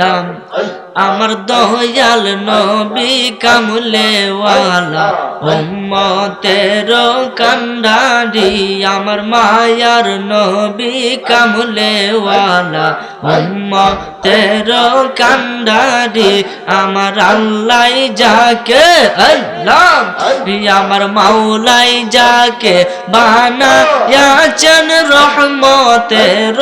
নাম আমার দয়াল নবী কামলে ওয়ালা উম্মতের কান্ডারি, আমার মায়ার নবী কামলে ওয়ালা উম্মতের কান্ডারি, আমার আল্লাহ যাকে আল্লাহ, আমার মাওলাই যাকে বানা ইয়াচন রহমতের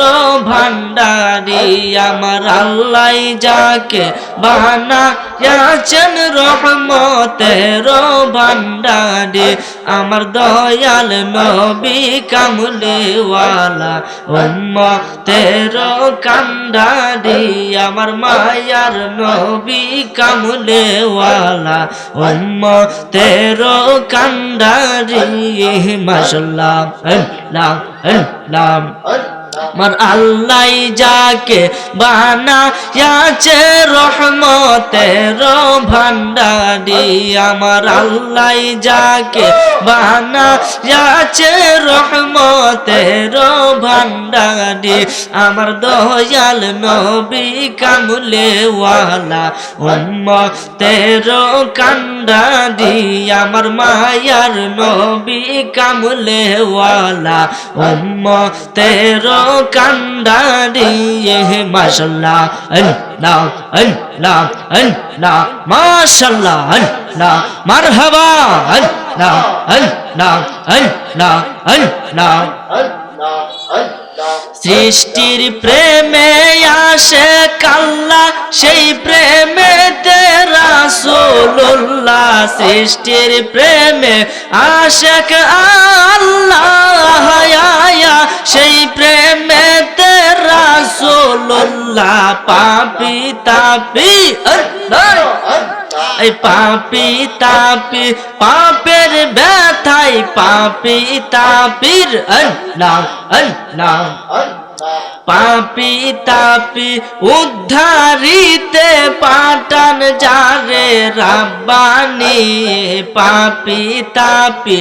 ভান্ডারি আমার আল্লাহ যাকে বানা ইয়াচন রহমতের ভান্ডারি আমার দয়াল নবী কামলে ওয়ালা উম্মতের কান্ডারি আমার মায়ার নবী কামলে ওয়ালা উম্মতের কান্ডারি মাশাল্লাহ আল্লাহ আল্লাহ আমার আল্লাহ যাকে বানা ইয়াছে রহমতের ভান্ডারি আমার আল্লাহ যাকে বানা ইয়াছে রহমতের ভান্ডারি আমার দয়াল নবী কামলে ওয়ালা উম্মতের কান্ডারি, আমার মায়ার নবী কামলে ওয়ালা উম্মতের কান্ডারি মাশাল্লাহ আল্লাহ আল্লাহ আল্লাহ মাশাল্লাহ আল্লাহ মারহাবা আল্লাহ আল্লাহ আল্লাহ আল্লাহ সৃষ্টির প্রেমে আসে কাল্লা, সেই প্রেমে রাসূলুল্লাহ। সৃষ্টির প্রেমে আশেক আল্লাহ সেই প্রেমে রাসূলুল্লাহ, পাপি, তাপি এই পাপি তাপি পাপের ব্যথাই পাপি তাপির আল্লাহ আল্লাহ। পাপি তাপি উদ্ধারিতে পাটান যারে রাব্বানি। পাপি তাপি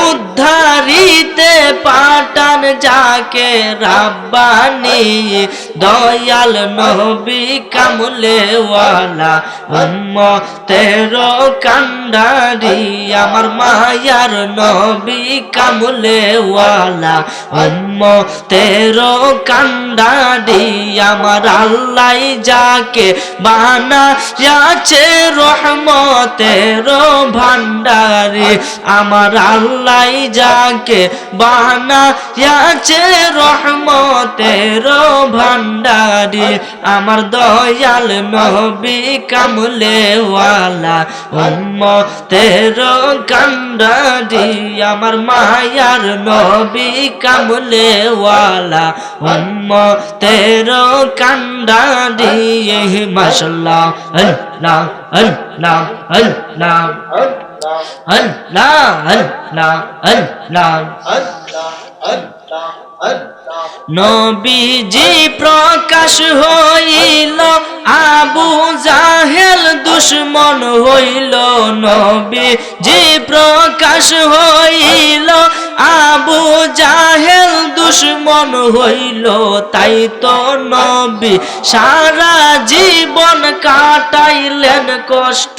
উদ্ধারিতে পাটান যাকে রাব্বানি। দয়াল নবী কামলে ওয়ালা উম্মতের কান্ডারি, আমার মায়ার নবী কামলে ওয়ালা উম্মতের কান্ডারি আমার আল্লাহ যাকে বানা যাচ্ছে রহমতের ভান্ডারি আমার আল্লাহ যাকে বানা যাচ্ছে রহমতের ভান্ডারি আমার দয়াল নবী কামলে ওয়ালা উম্মতের কান্ডারি আমার মায়ার নবী কামলে ওয়ালা উম্মতের কান্ডারি মাশাল্লাহ, আল্লাহ আল্লাহ আল্লাহ আল্লাহ আল্লাহ আল্লাহ। নবীজি প্রকাশ হইল, আবু জাহেল দুশ্মন হইল। নবীজি প্রকাশ হইল, আবু জাহেল দুশ্মন হইল, তাই তো নবী সারা জীবন কাটাইলেন কষ্ট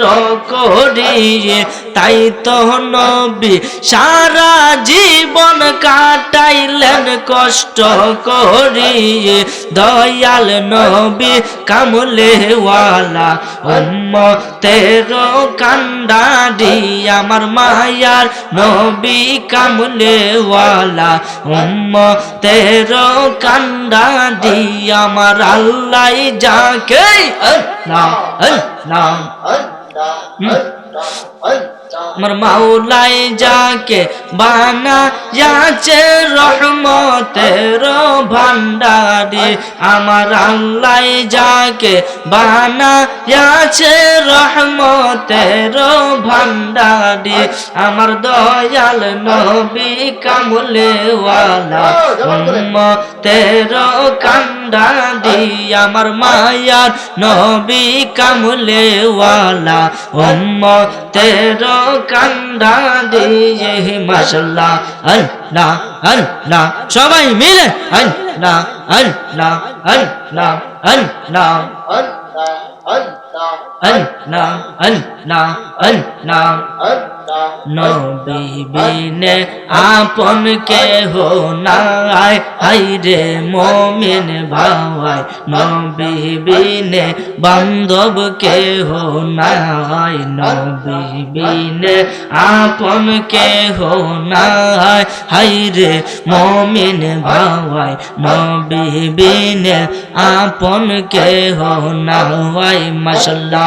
করিয়ে। তাই তো নবী সারা জীবন কাটাইলেন কষ্ট করিয়ে। দয়াল নবী কামলে ওয়ালা উম্মতের কান্দারি আমার মায়ার নবী কামলে ওয়ালা উম্মতের কান্দারি আমার আল্লাহ যাকে আল্লাহ আল্লাহ। আমার মাওলাই যাকে বানা যাচ্ছে রহমতের ভান্ডারি আমার আল্লাহ যাকে বানা যাচ্ছে রহমতের ভান্ডারি আমার দয়াল নবী কামলে ওয়ালা উম্মতের কান্ডারি, আমার মায়ার নবী কামলে ওয়ালা উম্মতের কান্দা দিয়ে মাসাল্লাহ আল্লাহ আল্লাহ সবাই মিলে আল্লাহ আল্লাহ আল্লাহ আল্লাহ। আল্লাহ আল্লাহ আল্লাহ নবী বিনে আপন কে হো নাই হাই রে মমিন ভাই নবী বিনে বান্ধব কে হো নাই নবী বিনে আপন কে হো নাই হাই রে মমিন ভাই নবী বিনে আপন কে হো নাই মাশাল্লাহ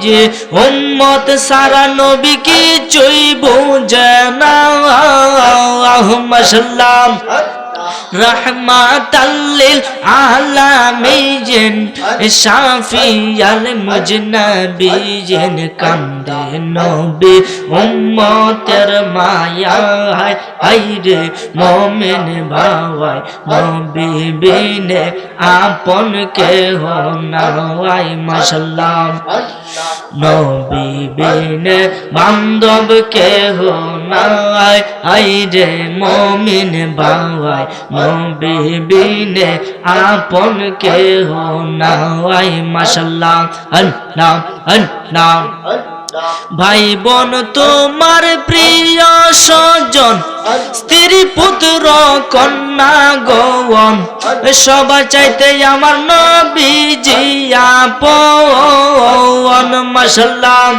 দরদিয়ে উম্মত সারা নবী কিছুই বুঝে না মাশাল্লাহ। রহমাতাল্লিল আলামিন। শাফিয়াল মুজনবিন কান্দে নবী। উম্মতের মায়া হায় হায়রে মুমিন ভাই নবী বিনে আপন কে হো নাই। মাশাল্লাহ। নবী বিনে বান্ধব কেহ নাই। হায়রে মমিন ভাই নবী বিনে আপন কেহ নাই। মাশাল্লাহ, আল্লাহ আল্লাহ। ভাই বোন তোমার প্রিয় স্বজন, স্ত্রী, পুত্র, কন্যা গৌন সবাই চাইতে আমার নবীজি আপন মাশাল্লাহ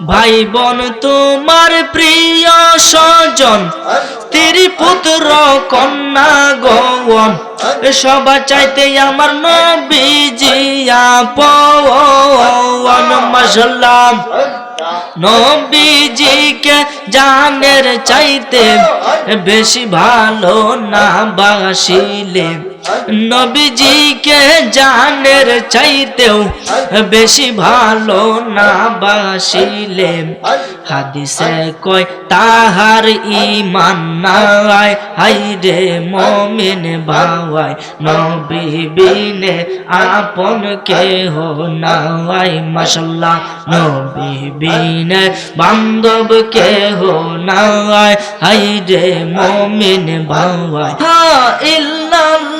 ভাই বোন তোমার প্রিয় স্বজন স্ত্রী পুত্র কন্যা গৌন সবাই চাইতে আমার নবীজি আপন মাশাল্লাহ নবীজিকে জানের চাইতে বেশি ভালো না বাসিলে নবীজিকে জানের চাইতেও বেশি ভালো না বাসিলে। হাদিসে কয়, তাহার ইমান নাই হাই রে মমিন ভাই নবী বিনে আপন কে হো নাই। মাশাল্লাহ নবী বিনে বান্ধব কে হো নাই হাই মমিন ভাই হা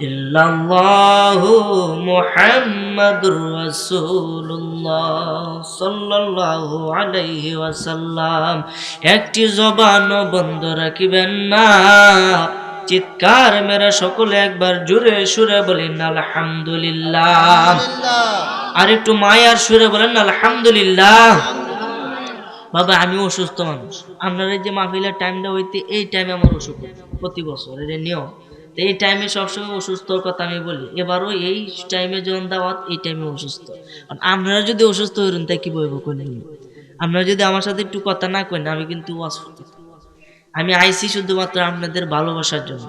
ইল্লাল্লাহু মুহাম্মাদুর রাসূলুল্লাহ সাল্লাল্লাহু আলাইহি ওয়াসাল্লাম। একটি জবান বন্ধ রাখিবেন না। চিৎকার মেরা সকলে একবার জোরে সুরে বলেন আলহামদুলিল্লাহ। আর একটু মায়ার সুরে বলেন আলহামদুলিল্লাহ। বাবা আমি অসুস্থ মানুষ। আপনার এই যে মাহফিলের টাইমটা হইতে এই টাইমে আমার অসুখ প্রতি বছর এটা নিয়ম। তো এই টাইমে সবসময় অসুস্থর কথা আমি বলি। এবারও এই টাইমে যখন দাওয়াত, এই টাইমে অসুস্থ। আমরা যদি অসুস্থ হইলেন তাই কি বলব কোনো আপনারা যদি আমার সাথে একটু কথা না করেন আমি কিন্তু আমি আইসি শুধুমাত্র আপনাদের ভালোবাসার জন্য।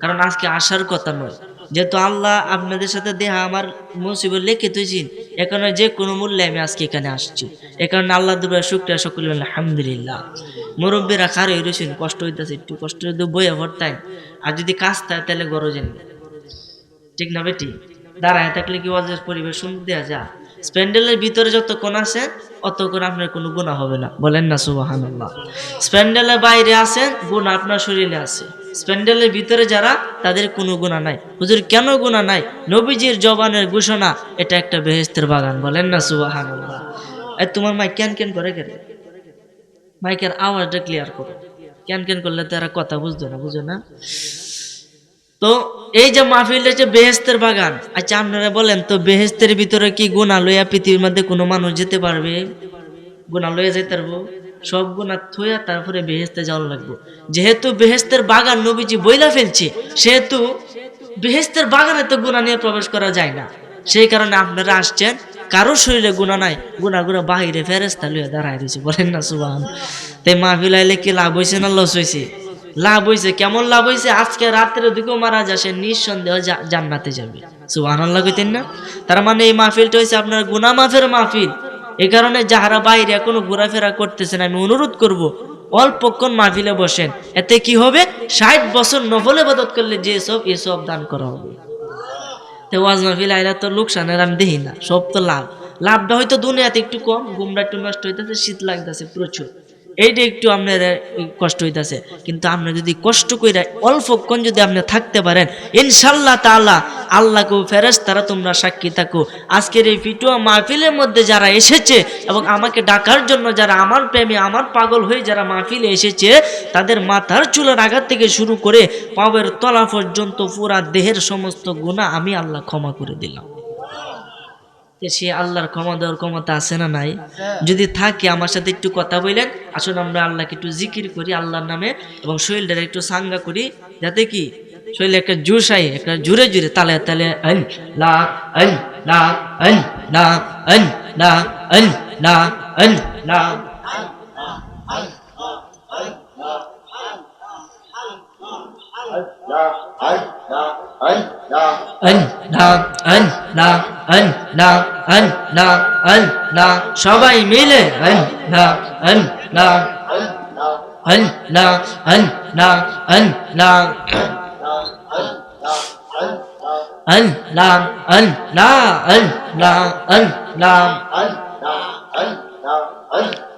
কারণ আজকে আসার কথা নয়। যেহেতু আল্লাহ আপনাদের সাথে দেহা আমার মুসিবত লেখে তুইছেন এখানে যে কোনো মূল্যে আমি আজকে এখানে আসছি। এ কারণে আল্লাহ দুবার শুক্রিয়া, সকল আলহামদুলিল্লাহ। মুরব্বীরা খারে রয়েছেন কষ্ট হইতেছে, একটু কষ্ট হইতে বইয়ে ভরতাই আর যদি কাজ থাকে, তাহলে গরজেন ঠিক না বেটি? দাঁড়ায় থাকলে কি ওয়াজের পরিবেশ সুন্দর দেওয়া যায়? স্প্যান্ডেলের ভিতরে যতক্ষণ আছে অতক্ষণ আপনার কোনো গুণা হবে না। বলেন না সুবাহান্লাহ স্প্যান্ডেলের বাইরে আছেন গুণ আপনার শরীরে আছে। স্প্যান্ডেলের ভিতরে যারা, তাদের কোনো গুণা নাই। হুজুর, কেন গুণা নাই? নবীজির জবানের ঘোষণা, এটা একটা বেহেস্তের বাগান, বলেন না সুবাহান্লাহ এই তোমার মাই কেন কেন করে কেন? মাইকের আওয়াজটা ক্লিয়ার করো। ক্যান কেন করলে তারা কথা বুঝতো না, বুঝো না? তো এই যে মাহফিল যে বেহেস্তের বাগান আচ্ছা আপনারা বলেন, তো বেহেস্তের ভিতরে কি গুণা লইয়া পৃথিবীর মধ্যে কোনো মানুষ যেতে পারবে? গুণা লইয়া যেতে পারব? সব গুণা থইয়া তারপরে বেহেস্তে যাওয়া লাগবো। যেহেতু বেহেস্তের বাগান নবীজি বইলা ফেলছে, সেহেতু বেহেস্তের বাগানে তো গুণা নিয়ে প্রবেশ করা যায় না। সেই কারণে আপনারা আসছেন কারও শরীরে গুণা নাই গুণা গুণা বাহিরে ফেরেস্তা লইয়া দাঁড়ায় দিয়েছে বলেন না সুবাহ তাই মাহফিল আইলে কি লাভ হয়েছে না লস হয়েছে লাভ হয়েছে কেমন লাভ হয়েছে আজকে রাত্রে দিকেও মারা যায়, সে নিঃসন্দেহ জান্নাতে যাবে। সুবাহ আল্লাহ কইতেন না? তার মানে এই মাহফিলটা হয়েছে আপনার গুনা মাফের মাহফিল। এই কারণে যাহারা বাইরে এখনও ঘোরাফেরা করতেছেন আমি অনুরোধ করব অল্পক্ষণ মাহফিলে বসেন। এতে কি হবে? ষাট বছর নফলে বদত করলে যে সব এসব দান করা হবে। তো ওয়াজ মাহফিল আইলা তো লোকসানের আমি দেখি না, সব তো লাভ। লাভটা হয়তো দুনিয়াতে একটু কম গুমরা একটু নষ্ট হইতেছে, শীত লাগতেছে প্রচুর। এইটা একটু আপনার কষ্ট হইতাছে। কিন্তু আপনি যদি কষ্ট কইরা অল্পক্ষণ যদি আপনি থাকতে পারেন ইনশাল্লাহ তাআলা আল্লাহকে ফেরেস তারা তোমরা সাক্ষী থাকো। আজকের এই ফিটুয়া মাহফিলের মধ্যে যারা এসেছে এবং আমাকে ডাকার জন্য যারা আমার প্রেমে আমার পাগল হয়ে যারা মাহফিলে এসেছে, তাদের মাথার চুলের আঘাত থেকে শুরু করে পাবের তলা পর্যন্ত পুরা দেহের সমস্ত গুণা আমি আল্লাহ ক্ষমা করে দিলাম। সে আল্লাহর ক্ষমা দেওয়ার ক্ষমতা আছে না নাই যদি থাকে আমার সাথে একটু কথা বললেন আসলে আমরা আল্লাহকে একটু জিকির করি আল্লাহর নামে এবং শরীরটা একটু সাঙ্গা করি যাতে কি? শরীরে একটা জোশ আই একটা জুড়ে জুড়ে তালে তালে আন লা। আন লা আন লা আন লা। আন লা আন লা। আন না আন না সবাই মিলে আন না আন না আন না আন না আন না আন না আন না আন না আন না আন না আন না আন লা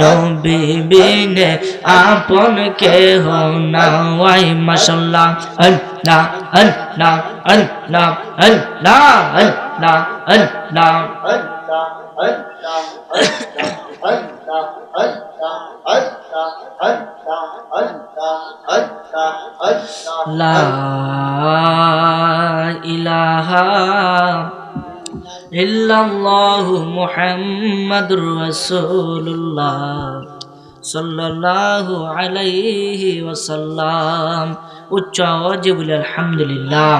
নবী বিনে আপন কে হো না ওয়াই মাশাল্লাহ, আল্লাহ আল্লাহ আল্লাহ আল্লাহ আল্লাহ আল্লাহ। লা ইলাহা ইল্লাল্লাহু মুহাম্মাদুর রাসূলুল্লাহ সাল্লাল্লাহু আলাইহি ওয়াসাল্লাম উচ্চ আওয়াজে বলে আলহামদুলিল্লাহ